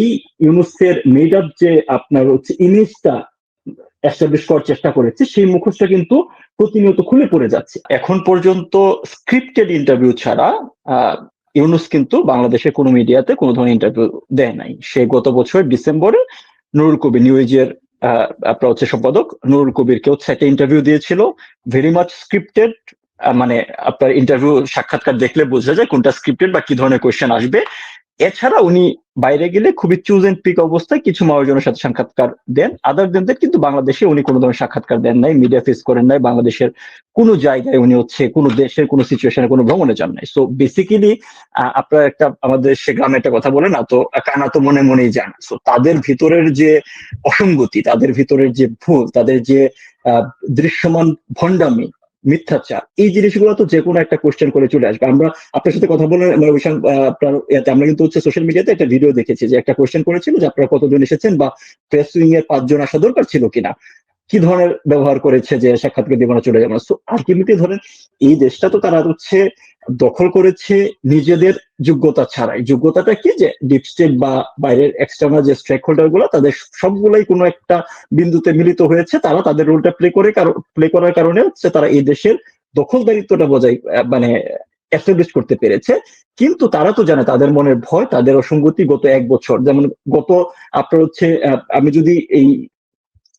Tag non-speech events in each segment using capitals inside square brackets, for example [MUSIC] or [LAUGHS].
এই ইউনুসের মেড যে আপনার হচ্ছে ইমেজটা এস্টাবলিশ করার চেষ্টা করেছে, সেই মুখোশটা কিন্তু প্রতিনিয়ত খুলে পড়ে যাচ্ছে। এখন পর্যন্ত স্ক্রিপ্টেড ইন্টারভিউ ছাড়া ইউনুস কিন্তু বাংলাদেশের কোনো মিডিয়াতে কোনো ধরনের ইন্টারভিউ দেয় নাই। সে গত বছর ডিসেম্বরে নুরুল কবির নিউজের আপনার হচ্ছে সম্পাদক নুরুল কবিরকে হচ্ছে একটা ইন্টারভিউ দিয়েছিল ভেরি মাচ স্ক্রিপ্টেড মানে আপনার ইন্টারভিউ সাক্ষাৎকার দেখলে বোঝা যায় কোনটা স্ক্রিপ্টেড বা কি ধরনের কোয়েশ্চেন আসবে। এছাড়া উনি বাইরে গেলে খুবই চুজ এন্ড পিক অবস্থায় কিছু মানুষজনের সাথে সাক্ষাৎকার দেন। আদার দেন কিন্তু বাংলাদেশে উনি কোনো ধরনের সাক্ষাৎকার দেন নাই মিডিয়া ফেস করেন নাই, বাংলাদেশের কোনো জায়গায় উনি হচ্ছে কোনো দেশের কোনো সিচুয়েশনে কোনো ভ্রমণে যান নাই। সো বেসিক্যালি আপনার একটা আমাদের সে গ্রামে একটা কথা বলে না, তো কানা তো মনে মনেই যান সো তাদের ভিতরের যে অসঙ্গতি, তাদের ভিতরের যে ভুল, তাদের যে দৃশ্যমান ভণ্ডামি মিথ্যাচার। এই জিনিসগুলো তো যে কোনো একটা কোয়েশ্চেন করে চলে আসবে। আমরা আপনার সাথে কথা বলে আপনার আমরা কিন্তু হচ্ছে সোশ্যাল মিডিয়াতে একটা ভিডিও দেখেছি যে একটা কোশ্চেন করেছিল যে আপনারা কতজন এসেছেন বা প্রেস উইং এর পাঁচজন আসা দরকার ছিল কিনা। কি ধরনের ব্যবহার করেছে যে সাক্ষাৎকার দিব না চলে যাব না? আলটিমেটলি ধরেন, এই দেশটা তো তারা হচ্ছে দখল করেছে নিজেদের যোগ্যতা ছাড়াই। যোগ্যতাটা কি? যে ডিপ স্টেট বা বাইরের এক্সটার্নাল যে স্টেক হোল্ডারগুলো, তাদের সবগুলাই কোনো একটা বিন্দুতে মিলিত হয়েছে, তারা তাদের রোলটা প্লে করে প্লে করার কারণে হচ্ছে তারা এই দেশের দখলদারিত্বটা বজায় মানে এস্টাবলিশ করতে পেরেছে। কিন্তু তারা তো জানে, তাদের মনের ভয়, তাদের অসঙ্গতি গত এক বছর। যেমন গত আপনার হচ্ছে আমি যদি এই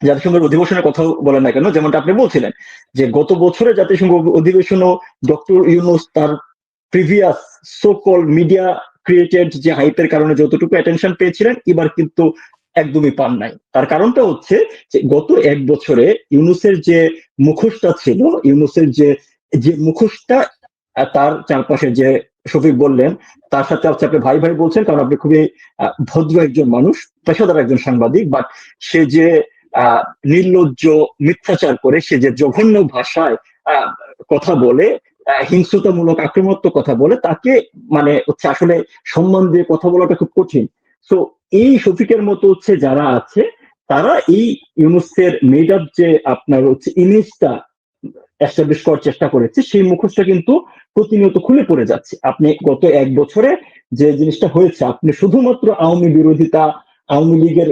জাতিসংঘের অধিবেশনের কথাও বলেন না কেন? যেমনটা আপনি বলছিলেন যে গত বছরে জাতিসংঘ অধিবেশনও ডক্টর ইউনুস তার প্রিভিয়াস সোকল মিডিয়া ক্রিয়েটেড যে হাইপের কারণে যতটুকু অ্যাটেনশন পেয়েছিলেন, এবার কিন্তু একদমই পান নাই। তার কারণটা হচ্ছে যে গত এক বছরে ইউনুসের যে মুখোশটা ছিল, ইউনুসের যে যে মুখোশটা তার চারপাশে যে শফিক বললেন, তার সাথে হচ্ছে আপনি ভাই ভাই বলছেন, কারণ আপনি খুবই ভদ্র একজন মানুষ, পেশাদার একজন সাংবাদিক বাট সে যে নির্লজ্জ মিথ্যাচার করে সে যে জঘন্য ভাষায় কথা বলে হিংস্রতামূলক আক্রমণাত্মক কথা বলে, তাকে মানে হচ্ছে আসলে সম্মান দিয়ে কথা বলাটা খুব কঠিন। সো এই শফিকের মতো হচ্ছে যারা আছে, তারা এই ইউনুসের মেড আপ যে আপনার হচ্ছে ইমেজটা এস্টাবলিশ করার চেষ্টা করেছে, সেই মুখোশটা কিন্তু প্রতিনিয়ত খুলে পড়ে যাচ্ছে। আপনি গত এক বছরে যে জিনিসটা হয়েছে, আপনি শুধুমাত্র আওয়ামী বিরোধিতা, আওয়ামী লীগের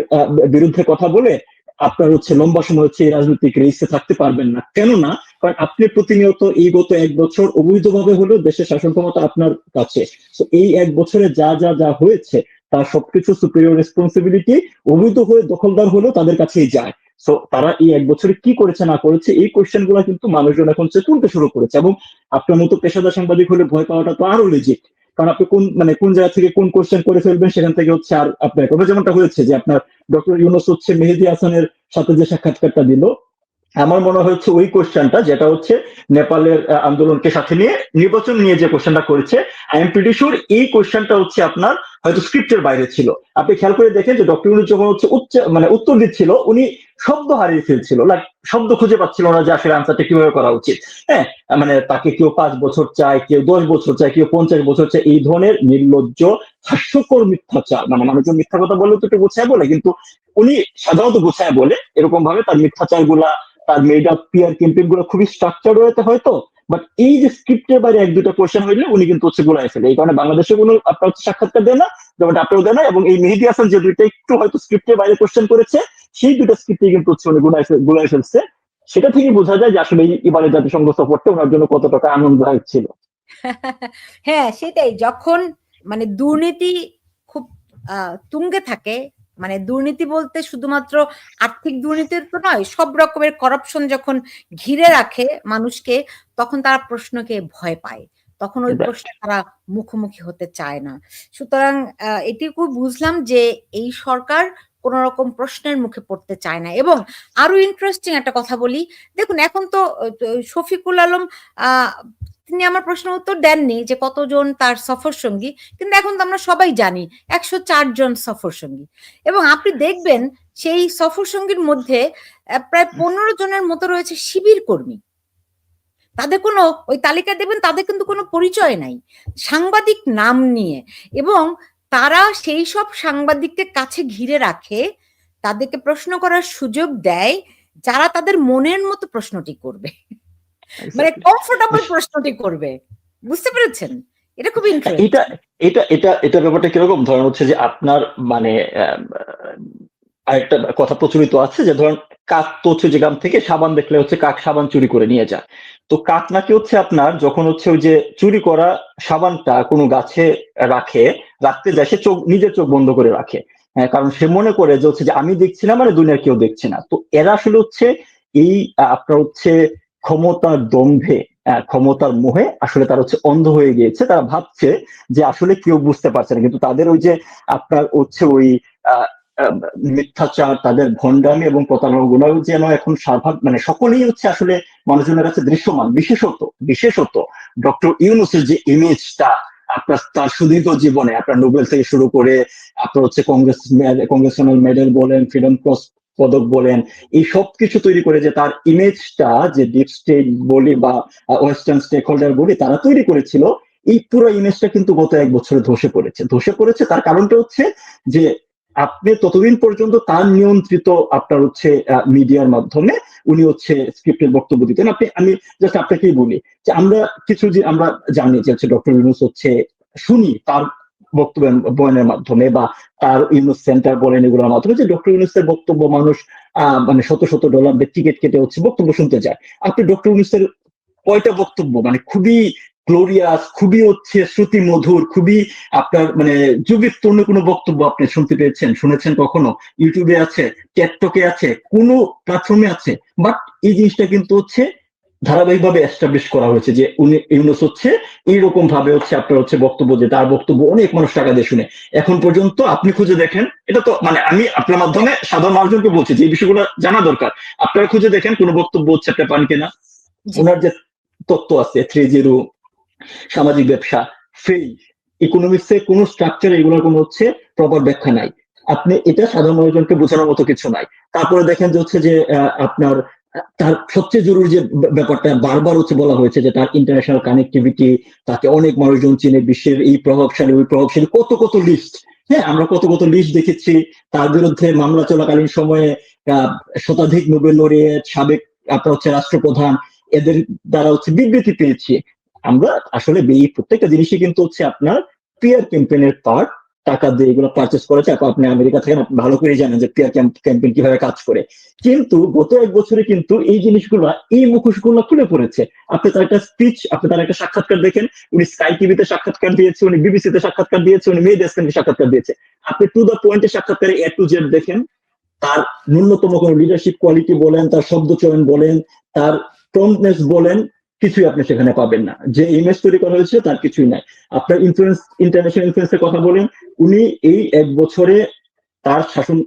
বিরুদ্ধে কথা বলে আপনার হচ্ছে লম্বা সময় হচ্ছে এই রাজনৈতিক রেসে থাকতে পারবেন না। কেননা, কারণ আপনি প্রতিনিয়ত এই গত এক বছর অবৈধভাবে হলেও দেশের শাসন ক্ষমতা আপনার কাছে। তো এই এক বছরে যা যা যা হয়েছে, তার সবকিছু সুপিরিয়র রেসপন্সিবিলিটি অবৈধ হয়ে দখলদার হলেও তাদের কাছেই যায়। সো তারা এই এক বছরে কি করেছে, না করেছে, এই কোয়েশ্চেনগুলা কিন্তু মানুষজন এখন তুলতে শুরু করেছে। এবং আপনার মতো পেশাদার সাংবাদিক হলে ভয় পাওয়াটা তো আরও লেজিট কারণ আপনি কোন মানে কোন জায়গা থেকে কোন কোয়েশ্চেন করে ফেলবেন সেখান থেকে হচ্ছে আর আপনার কথা যেমনটা হয়েছে যে আপনার ডক্টর ইউনুস হচ্ছে মেহেদি হাসানের সাথে যে সাক্ষাৎকারটা দিল, আমার মনে হচ্ছে ওই কোশ্চেনটা যেটা হচ্ছে নেপালের আন্দোলনকে সাথে নিয়ে নির্বাচন নিয়ে যে কোশ্চেনটা করেছে আই এম প্রিটি শিওর এই কোশ্চেনটা হচ্ছে আপনার হয়তো স্ক্রিপ্টের বাইরে ছিল। আপনি খেয়াল করে দেখেন যে ডক্টর ইউনুস যখন হচ্ছে উচ্চ মানে উত্তর দিচ্ছিল, উনি শব্দ হারিয়ে ফেলছিল। লাইক শব্দ খুঁজে পাচ্ছিল না যে আসলে আনসারটা কীভাবে করা উচিত। হ্যাঁ মানে তাকে কেউ পাঁচ বছর চায়, কেউ দশ বছর চায়, কেউ পঞ্চাশ বছর চায়, এই ধরনের নির্লজ্জ, হাস্যকর মিথ্যাচার। মানে মানুষজন মিথ্যা কথা বললে তো একটু গোছায় বলে, কিন্তু উনি সাধারণত গোছায় বলে। এরকম ভাবে তার মিথ্যাচারগুলা তার মেড আপ পিয়ার ক্যাম্পেইনগুলো খুবই স্ট্রাকচার হয়েছে হয়তো। বাট এই যে স্ক্রিপ্টের বাইরে এক দুটা কোশ্চেন হইলে, উনি কিন্তু হচ্ছে গোলায় ফেলে। এই কারণে বাংলাদেশে কোনো আপনার হচ্ছে সাক্ষাৎকার দেয় না যেমন আপনারও দেয় না এবং এই মেহেদি হাসান যে দুইটা একটু হয়তো স্ক্রিপ্টের বাইরে কোশ্চেন করেছে, সেই দুটো স্ক্রিপ্টে কিন্তু হচ্ছে উনি গুলায় ফেল- গুলায় ফেলছে। সেটা থেকে বোঝা যায় যে আসলে এবারে জাতিসংঘ সফরটা ওনার জন্য কত টাকা আনন্দদায়ক ছিল। [LAUGHS] হ্যাঁ সেটাই। যখন মানে দুর্নীতি খুব তুঙ্গে থাকে মানে দুর্নীতি বলতে শুধুমাত্র আর্থিক দুর্নীতির তো নয় সব রকমের করাপশন যখন ঘিরে রাখে মানুষকে তখন তারা প্রশ্নকে ভয় পায়। তখন ওই. প্রশ্নে তারা মুখোমুখি হতে চায় না। সুতরাং আহ, এটুকু বুঝলাম যে এই সরকার কোন রকম প্রশ্নের মুখে পড়তে চায় না। এবং আরও ইন্টারেস্টিং একটা কথা বলি। দেখুন এখন তো শফিকুল আলম আহ তিনি আমার প্রশ্ন উত্তর দেননি যে কতজন তার সফর সঙ্গী কিন্তু এখন তো আমরা সবাই জানি একশো জন সফর সঙ্গী। এবং আপনি দেখবেন সেই সফর সঙ্গীর মধ্যে প্রায় পনেরো জনের মতো রয়েছে শিবির কর্মী। তাদের কোনো ওই তালিকা দেবেন তাদের কিন্তু কোনো পরিচয় নাই। সাংবাদিক নাম নিয়ে। এবং তারা সেই সব সাংবাদিককে কাছে ঘিরে রাখে তাদেরকে প্রশ্ন করার সুযোগ দেয় যারা তাদের মনের মতো প্রশ্নটি করবে। মানে কমফোর্টেবল প্রশ্নটি করবে। বুঝতে পেরেছেন? এটা খুব ইন্টারেস্ট এটা এটা এটা এটা ব্যাপারটা কীরকম? ধরেন হচ্ছে যে আপনার মানে আরেকটা কথা প্রচলিত আছে যে ধরেন কাক তো হচ্ছে যে গ্রাম থেকে সাবান দেখলে হচ্ছে কাক সাবান চুরি করে নিয়ে যায়। তো কাক নাকি হচ্ছে আপনার যখন হচ্ছে ওই যে চুরি করা সাবানটা কোনো গাছে রাখে রাখতে যায় সে চোখ নিজের চোখ বন্ধ করে রাখে। হ্যাঁ, কারণ সে মনে করে যে হচ্ছে যে আমি দেখছি না মানে দুনিয়ার কেউ দেখছে না। তো এরা আসলে হচ্ছে এই আপনার হচ্ছে ক্ষমতার দম্ভে ক্ষমতার মোহে আসলে তারা হচ্ছে অন্ধ হয়ে গিয়েছে। তারা ভাবছে যে আসলে কেউ বুঝতে পারছে না। কিন্তু তাদের ওই যে আপনার হচ্ছে ওই মিথ্যাচার, তাদের ভণ্ডামি এবং প্রতারণা গুলো যেন এখন স্বাভাবিক মানে সকলেই হচ্ছে আসলে মানুষজনের কাছে দৃশ্যমান। বিশেষত বিশেষত ডক্টর ইউনুসের যে ইমেজটা আপনার তার সুদীর্ঘ জীবনে, আপনার নোবেল থেকে শুরু করে, আপনার হচ্ছে কংগ্রেস কংগ্রেশনাল মেডেল বলেন ফ্রিডম ক্রস পদক বলেন, এই সব কিছু তৈরি করে যে তার ইমেজটা যে ডিপ স্টেট বলি বা ওয়েস্টার্ন স্টেক হোল্ডার বলি, তারা তৈরি করেছিল, এই পুরো ইমেজটা কিন্তু গত এক বছরে ধসে পড়েছে। ধসে পড়েছে তার কারণটা হচ্ছে যে আপনি ততদিন পর্যন্ত তার নিয়ন্ত্রিত আপনার হচ্ছে মিডিয়ার মাধ্যমে উনি হচ্ছে স্ক্রিপ্টের বক্তব্য দিতেন। আপনি, আমি জাস্ট আপনাকেই বলি যে আমরা কিছু যে আমরা জানি যে হচ্ছে ডক্টর ইউনুস হচ্ছে শুনি, তার বক্তব্য বয়নের মাধ্যমে বা তার ইউনুস সেন্টার বলেন এগুলোর মাধ্যমে যে ডক্টর ইউনুসের বক্তব্য মানুষ মানে শত শত ডলার টিকিট কেটে হচ্ছে, বক্তব্য শুনতে যায় আপনি ডক্টর ইউনুসের কয়টা বক্তব্য মানে খুবই গ্লোরিয়াস খুবই হচ্ছে শ্রুতি মধুর খুবই আপনার মানে যুগের কোনো বক্তব্য আপনি শুনতে পেয়েছেন, শুনেছেন কখনো? ইউটিউবে আছে টেকটকে আছে, কোনো প্ল্যাটফর্মে আছে। বাট এই জিনিসটা কিন্তু হচ্ছে ধারাবাহিকভাবে এস্টাবলিশ করা হয়েছে যে উনি ইউনুস হচ্ছে এইরকম ভাবে হচ্ছে আপনার হচ্ছে বক্তব্য যে তার বক্তব্য অনেক মানুষ টাকা দিয়ে শুনে। এখন পর্যন্ত আপনি খুঁজে দেখেন এটা তো মানে আমি আপনার মাধ্যমে সাধারণ মানুষজনকে বলছি যে এই বিষয়গুলো জানা দরকার। আপনারা খুঁজে দেখেন কোনো বক্তব্য হচ্ছে আপনি পান কিনা। ওনার যে তত্ত্ব আছে থ্রি জিরো সামাজিক ব্যবসা ফেই ইকোনমিক্স কোনো স্ট্রাকচার এগুলোর কোনো হচ্ছে প্রপার ব্যাখ্যা নাই। আপনি এটা সাধারণ মানুষজনকে বোঝানোর মতো কিছু নাই। তারপরে দেখেন যে হচ্ছে যে আপনার তার সবচেয়ে জরুরি যে ব্যাপারটা বারবার হচ্ছে বলা হয়েছে যে তার ইন্টারন্যাশনাল কানেক্টিভিটি তাকে অনেক মানুষজন চিনে, বিশ্বের এই প্রভাবশালী, ওই প্রভাবশালী কত কত লিস্ট হ্যাঁ আমরা কত কত লিস্ট দেখেছি। তার বিরুদ্ধে মামলা চলাকালীন সময়ে শতাধিক নোবেল লরিয়েট সাবেক, আপনার হচ্ছে রাষ্ট্রপ্রধান, এদের দ্বারা হচ্ছে বিবৃতি পেয়েছি। আমরা আসলে এই প্রত্যেকটা জিনিসই কিন্তু হচ্ছে আপনার পিয়ার ক্যাম্পেইনের পার্ট টাকা দিয়ে এগুলো পারচেস করেছে আপনি আমেরিকা থেকে আপনি ভালো করে জানেন যে পিয়ার ক্যাম্পেইন কীভাবে কাজ করে। কিন্তু গত এক বছরে কিন্তু এই জিনিসগুলো, এই মুখোশগুলো খুলে পড়েছে। আপনি তার একটা স্পিচ আপনি তার একটা সাক্ষাৎকার দেখেন, উনি স্কাই টিভিতে সাক্ষাৎকার দিয়েছে, উনি বিবিসিতে সাক্ষাৎকার দিয়েছে, উনি মেয়ে ডেস্কেন্টে সাক্ষাৎকার দিয়েছে। আপনি টু দ্য পয়েন্টে সাক্ষাৎকারে এ টু জেড দেখেন, তার ন্যূনতম কোনো লিডারশিপ কোয়ালিটি বলেন, তার শব্দ চয়ন বলেন, তার প্রম্পনেস বলেন কিছুই আপনি সেখানে পাবেন না। যে ইমেজ তৈরি করা হয়েছে তার কিছুই নাই। আপনার ইনফ্লুয়েন্স ইন্টারন্যাশনাল ইনফ্লুয়েন্সের কথা বলেন, উনি এই এক বছরে তার শাসন,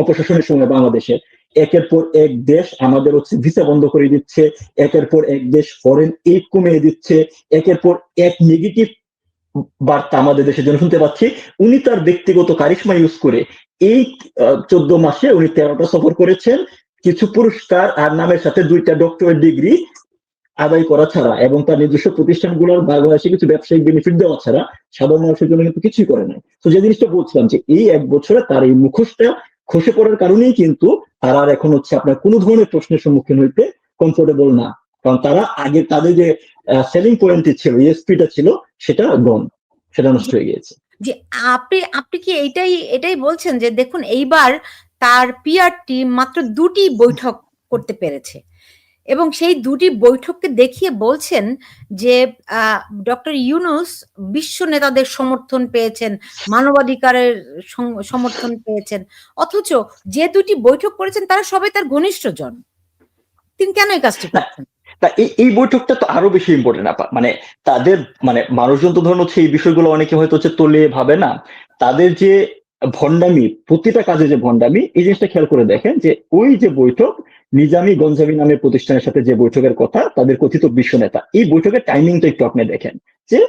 অপশাসনের সময় বাংলাদেশে, একের পর এক দেশ আমাদের হচ্ছে ভিসা বন্ধ করে দিচ্ছে, একের পর এক দেশ ফরেন এইড কমিয়ে দিচ্ছে, একের পর এক নেগেটিভ বার্তা আমাদের দেশের জন্য শুনতে পাচ্ছি। উনি তার ব্যক্তিগত কারিশমা ইউজ করে এই চোদ্দ মাসে উনি তেরোটা সফর করেছেন। কিছু পুরস্কার আর নামের সাথে দুইটা ডক্টরেট ডিগ্রি আদায় করা ছাড়া এবং তার নিজস্ব প্রতিষ্ঠানগুলোর বাংলাদেশে কিছু ব্যবসায়িক বেনিফিট দেওয়া ছাড়া সাধারণ মানুষের জন্য কিন্তু কিছুই করে নাই। তো যে জিনিসটা বলছিলাম যে এই এক বছরে তার এই মুখোশটা খসে পড়ার কারণেই কিন্তু তারা আর এখন হচ্ছে আপনার কোনো ধরনের প্রশ্নের সম্মুখীন হইতে কমফোর্টেবল না। কারণ তারা আগে তাদের যে সেলিং পয়েন্টটি ছিল ইএসপিটা ছিল, সেটা গন সেটা নষ্ট হয়ে গিয়েছে। যে আপনি আপনি কি এইটাই, এটাই বলছেন যে দেখুন এইবার তার পিআর টিম মাত্র দুটি বৈঠক করতে পেরেছে। এবং সেই দুটি বৈঠককে দেখিয়ে বলছেন যে ডক্টর ইউনুস বিশ্ব নেতাদের সমর্থন পেয়েছেন মানবাধিকারের সমর্থন পেয়েছেন অথচ যে দুটি বৈঠক করেছেন তারা সবাই তার ঘনিষ্ঠজন। তিনি কেন এই কাজটি করছেন? তা এই এই বৈঠকটা তো আরও বেশি ইম্পর্টেন্ট আপা মানে তাদের মানে মানুষজন তো ধরুন হচ্ছে এই বিষয়গুলো অনেকে হয়তো হচ্ছে তোলে ভাবে না তাদের যে ভণ্ডামি, প্রতিটা কাজে যে ভণ্ডামি, এই জিনিসটা খেয়াল করে দেখেন যে ওই যে বৈঠক, নিজামি গঞ্জামি নামে প্রতিষ্ঠানের সাথে যে বৈঠকের কথা, তাদের কথিত বিশ্ব নেতা, এই বৈঠকের টাইমিংটা একটু আপনি দেখেন যে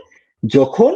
যখন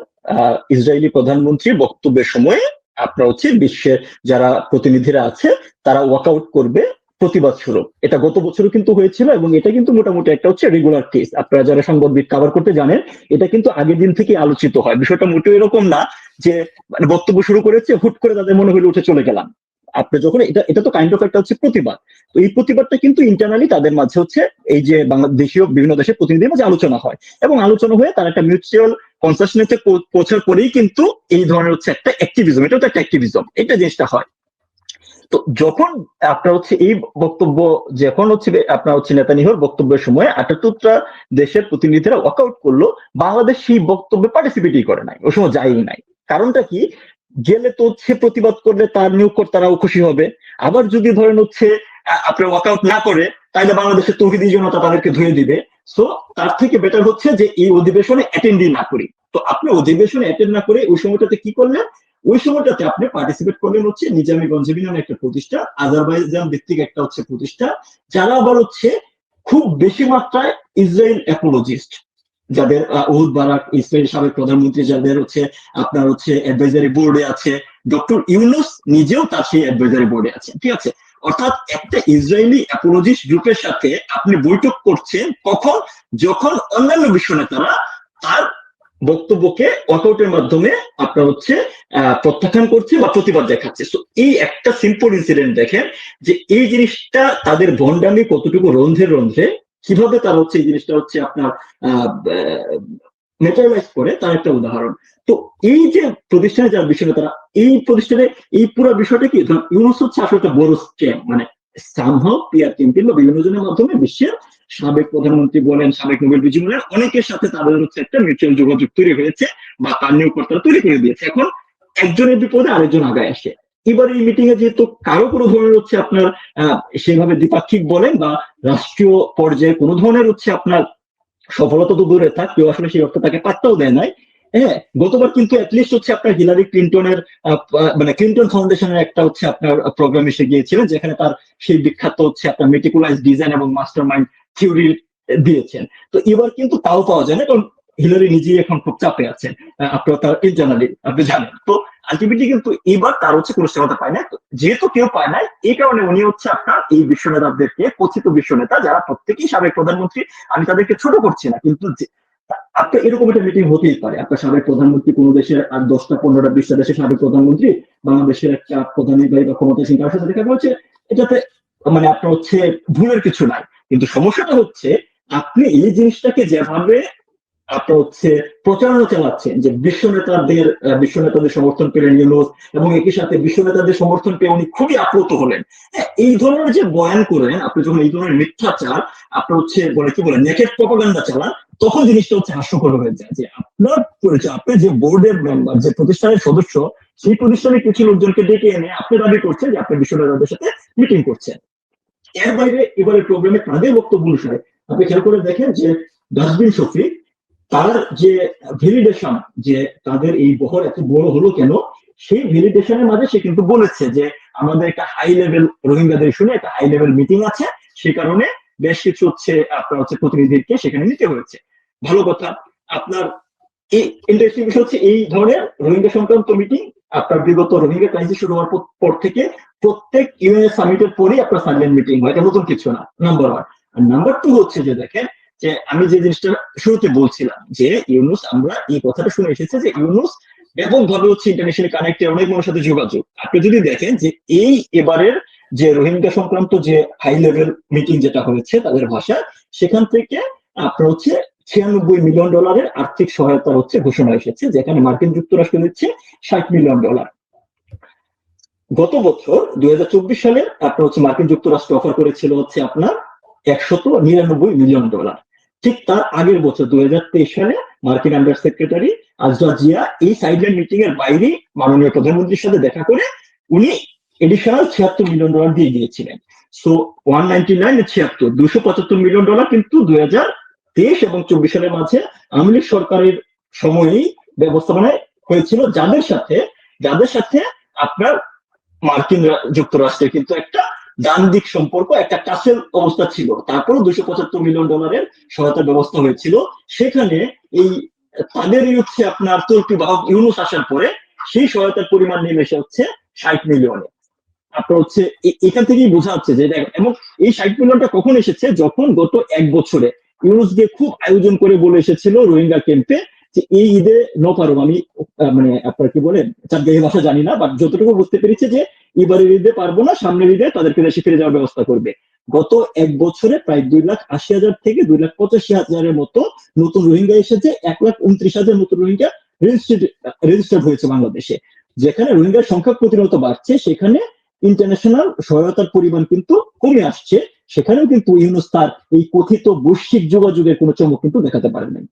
ইসরায়েলি প্রধানমন্ত্রী বক্তব্যের সময়, আপনার হচ্ছে বিশ্বের যারা প্রতিনিধিরা আছে, তারা ওয়াকআউট করবে প্রতিবাদ স্বরূপ। এটা গত বছরও কিন্তু হয়েছিল এবং এটা কিন্তু মোটামুটি একটা হচ্ছে রেগুলার কেস আপনারা যারা সংবাদবিদ কাভার করতে জানেন, এটা কিন্তু আগের দিন থেকে আলোচিত হয়। বিষয়টা মোটেও এরকম না যে মানে বক্তব্য শুরু করেছে, হুট করে তাদের মনে হলে উঠে চলে গেলাম। আপনি যখন এটা এটা তো কাইন্ড অফ একটা হচ্ছে প্রতিবাদ। এই প্রতিবাদটা কিন্তু ইন্টারনালি তাদের মাঝে হচ্ছে এই যে বাংলাদেশীয় বিভিন্ন দেশের প্রতিনিধির মাঝে আলোচনা হয়। এবং আলোচনা হয়ে তার একটা মিউচুয়াল কনসাসনেসে পৌঁছার পরেই কিন্তু এই ধরনের হচ্ছে একটা অ্যাক্টিভিজম এটা তো একটা অ্যাক্টিভিজম এটা জিনিসটা হয়। তো যখন আপনার হচ্ছে এই বক্তব্য, যখন হচ্ছে আপনার হচ্ছে নেতানিহর বক্তব্যের সময় আটাত্তরটা দেশের প্রতিনিধিরা ওয়াকআউট করল, বাংলাদেশ সেই বক্তব্যে পার্টিসিপেটই করে নাই, ওই সময় যায়ই নাই। কারণটা কি? গেলে তো হচ্ছে প্রতিবাদ করলে তার নিয়োগকর্তারাও খুশি হবে। আবার যদি ধরেন হচ্ছে আপনার ওয়াকআউট না করে, তাহলে বাংলাদেশের তৌহিদি জনতা তাদেরকে ধুয়ে দিবে। সো তার থেকে বেটার হচ্ছে যে এই অধিবেশনে অ্যাটেন্ডই না করি। তো আপনি অধিবেশনে অ্যাটেন্ড না করে ওই সময়টাতে কি করলেন? ওই সময়টাতে আপনি পার্টিসিপেট করলেন হচ্ছে নিজামি গঞ্জেবি নামে একটা প্রতিষ্ঠা আজারবাইজান ভিত্তিক একটা হচ্ছে প্রতিষ্ঠা যারা আবার হচ্ছে খুব বেশি মাত্রায় ইসরায়েল অ্যাপোলজিস্ট যাদের উহুদ বারাক ইসরায়েল সাবেক প্রধানমন্ত্রী, যাদের হচ্ছে আপনার হচ্ছে অ্যাডভাইজারি বোর্ডে আছে ডক্টর ইউনুস নিজেও তার সেই অ্যাডভাইজারি বোর্ডে আছে, ঠিক আছে? অর্থাৎ একটা ইসরায়েলি অ্যাপোলজিস্ট গ্রুপের সাথে আপনি বৈঠক করছেন কখন? যখন অন্যান্য বিশ্ব নেতারা তার বক্তব্যকে ওয়াকআউটের মাধ্যমে আপনার হচ্ছে প্রত্যাখ্যান করছে বা প্রতিবাদ দেখাচ্ছে। তো এই একটা সিম্পল ইনসিডেন্ট দেখেন যে এই জিনিসটা তাদের ভণ্ডামি কতটুকু রন্ধ্রে রন্ধ্রে কীভাবে তার হচ্ছে এই জিনিসটা হচ্ছে আপনার ন্যাচারালাইজ করে, তার একটা উদাহরণ। তো এই যে প্রতিষ্ঠানে যারা বিষয়টা, তারা এই প্রতিষ্ঠানে, এই পুরো বিষয়টা কি? ইউনুস হচ্ছে আসলে একটা বড় স্ক্যাম মানে সামহাও পিয়ার বা বিভিন্ন জনের মাধ্যমে বিশ্বের সাবেক প্রধানমন্ত্রী বলেন, সাবেক নোবেল বিজয়ী অনেকের সাথে তাদের হচ্ছে একটা মিউচুয়াল যোগাযোগ তৈরি হয়েছে বা তার নিয়োগকর্তারা তৈরি করে দিয়েছে। এখন একজনের বিপদে আরেকজন আগায় আসে। এবার এই মিটিং এ যেহেতু কারও কোনো ধরনের হচ্ছে আপনার সেভাবে দ্বিপাক্ষিক বলেন বা রাষ্ট্রীয় পর্যায়ে কোনো ধরনের হচ্ছে আপনার সফলতা তো দূরে থাক, কেউ আসলে সেই অর্থ তাকে পাত্তাও দেয় নাই। হ্যাঁ গতবার কিন্তু অ্যাটলিস্ট হচ্ছে আপনার হিলারি ক্লিন্টনের মানে ক্লিন্টন ফাউন্ডেশনের একটা হচ্ছে আপনার প্রোগ্রাম এসে গিয়েছিলেন, যেখানে তার সেই বিখ্যাত হচ্ছে আপনার মেটিকুলাইজ ডিজাইন এবং মাস্টার মাইন্ড থিওরি দিয়েছেন। তো এবার কিন্তু তাও পাওয়া যায় না, কারণ হিলারি নিজেই এখন খুব চাপে আছেন আপনার তার ইন্টারনালি আপনি জানেন। তো আলটিমেটলি কিন্তু এবার তার হচ্ছে কোনো সেবাটা পায় না, যেহেতু কেউ পায় না এই কারণে উনি হচ্ছে আপনার এই বিশ্ব নেতাদেরকে কথিত বিশ্ব নেতা যারা প্রত্যেকেই সাবেক প্রধানমন্ত্রী, আমি তাদেরকে ছোট করছি না, কিন্তু আপনার এরকম একটা মিটিং হতেই পারে। আপনার সাবেক প্রধানমন্ত্রী কোন দেশের আর দশটা, পনেরোটা, বিশটা দেশের সাবেক প্রধানমন্ত্রী, বাংলাদেশের একটা প্রধান নির্বাহী বা ক্ষমতাসীন কারোর সাথে দেখা করেছে এটাতে মানে আপনার হচ্ছে ভুলের কিছু নাই। কিন্তু সমস্যাটা হচ্ছে, আপনি এই জিনিসটাকে যেভাবে আপনার হচ্ছে প্রচারণা চালাচ্ছেন যে বিশ্ব নেতাদের বিশ্ব নেতাদের সমর্থন পেলেন ইউনুস এবং একই সাথে বিশ্ব নেতাদের সমর্থন পেয়ে উনি খুবই আপ্লুত হলেন। হ্যাঁ এই ধরনের যে বয়ান করেন, আপনি যখন এই ধরনের মিথ্যাচার, আপনার হচ্ছে বলে কি বলে, নেকেট প্রপাগান্ডা চালান, তখন জিনিসটা হচ্ছে হাস্যকর হয়ে যায়। যে আপনার পরিচয় আপনি যে বোর্ডের মেম্বার যে প্রতিষ্ঠানের সদস্য, সেই প্রতিষ্ঠানে কিছু লোকজনকে ডেকে এনে আপনি দাবি করছেন যে আপনি বিশ্ব নেতাদের সাথে মিটিং করছেন। এর বাইরে এবারে প্রোগ্রামে তাদের বক্তব্য অনুসারে আপনি খেয়াল করে দেখেন যে ডাস্টবিন শফিক তার যে ভ্যালিডেশন যে তাদের এই বহর এত বড় হলো কেন? সেই ভ্যালিডেশনের মাঝে সে কিন্তু বলেছে যে, আমাদের একটা হাই লেভেল রোহিঙ্গাদের শুনে একটা হাই লেভেল মিটিং আছে। সে কারণে বেশ কিছু হচ্ছে, আপনার হচ্ছে প্রতিনিধিকে সেখানে নিতে হয়েছে। ভালো কথা। আপনার এই ইন্টারেস্টিং বিষয় হচ্ছে এই ধরনের রোহিঙ্গা সংক্রান্ত মিটিং আপনার বিগত রোহিঙ্গা ক্রাইসিস শুরু হওয়ার পর থেকে প্রত্যেক ইউএন সামিটের পরেই আপনার সাইলেন্ট মিটিং হয়। এটা নতুন কিছু না নাম্বার ওয়ান আর নাম্বার টু হচ্ছে যে দেখেন যে আমি যে জিনিসটা শুরুতে বলছিলাম যে ইউনুস, আমরা এই কথাটা শুনে এসেছে যে ইউনুস ব্যাপকভাবে হচ্ছে ইন্টারন্যাশনাল কানেক্টেড অনেক মানুষের সাথে যোগাযোগ। আপনি যদি দেখেন যে এই এবারের যে রোহিঙ্গা সংক্রান্ত যে হাই লেভেল মিটিং যেটা হয়েছে তাদের ভাষা সেখান থেকে আপনার হচ্ছে ছিয়ানব্বই মিলিয়ন ডলারের আর্থিক সহায়তা হচ্ছে ঘোষণা এসেছে, যেখানে মার্কিন যুক্তরাষ্ট্র দিচ্ছে ষাট মিলিয়ন ডলার গত বছর দুই হাজার চব্বিশ সালে আপনার হচ্ছে মার্কিন যুক্তরাষ্ট্র অফার করেছিল হচ্ছে আপনার একশত নিরানব্বই মিলিয়ন ডলার ঠিক তার আগের বছর দুই হাজার তেইশ সালে মার্কিন আন্ডার সেক্রেটারি আজরা জিয়া এই সাইডলাইন মিটিং এর বাইরে মাননীয় প্রধানমন্ত্রীর সাথে দেখা করে উনি এডিশনাল ছিয়াত্তর মিলিয়ন ডলার দিয়ে দিয়েছিলেন। সো ওয়ান নাইনটি নাইন ছিয়াত্তর, দুশো পঁচাত্তর মিলিয়ন ডলার কিন্তু দুই হাজার তেইশ এবং চব্বিশ সালের মাঝে আওয়ামী লীগ সরকারের সময়ই ব্যবস্থাপনায় হয়েছিল, যাদের সাথে যাদের সাথে আপনার মার্কিন যুক্তরাষ্ট্রের কিন্তু একটা ডান দিক সম্পর্ক একটা কাছের অবস্থা ছিল। তারপরও দুশো পঁচাত্তর মিলিয়ন ডলারের সহায়তার ব্যবস্থা হয়েছিল। সেখানে এই তাদেরই হচ্ছে আপনার চলতি বাহক ইউনুস আসার পরে সেই সহায়তার পরিমাণ নেমে এসে হচ্ছে ষাট মিলিয়নে। আপনার হচ্ছে এখান থেকেই বোঝা যাচ্ছে যে এবং এই ষাট মিলিয়নটা কখন এসেছে? যখন গত এক বছরে। ইউনুস গিয়ে খুব আয়োজন করে বলে এসেছিল রোহিঙ্গা ক্যাম্পে যে এই ঈদে নো পারো আমি মানে আপনার কি বলেন, চারগাহি ভাষা জানি না বাট যতটুকু বুঝতে পেরেছি যে এবারের ঈদে পারব না, সামনের ঈদে তাদেরকে দেশে ফিরে যাওয়ার ব্যবস্থা করবে। গত এক বছরে প্রায় দুই লাখ আশি হাজার থেকে দুই লাখ পঁচাশি হাজারের মতো নতুন রোহিঙ্গা এসেছে, এক লাখ উনত্রিশ হাজার নতুন রোহিঙ্গা রেজিস্টার্ড হয়েছে বাংলাদেশে। যেখানে রোহিঙ্গার সংখ্যা প্রতিনিয়ত বাড়ছে, সেখানে ইন্টারন্যাশনাল সহায়তার পরিমাণ কিন্তু কমে আসছে, সেখানেও কিন্তু ইউনুস তার এই কথিত বৈশ্বিক যোগাযোগের কোনো চমক কিন্তু দেখাতে পারেন নাই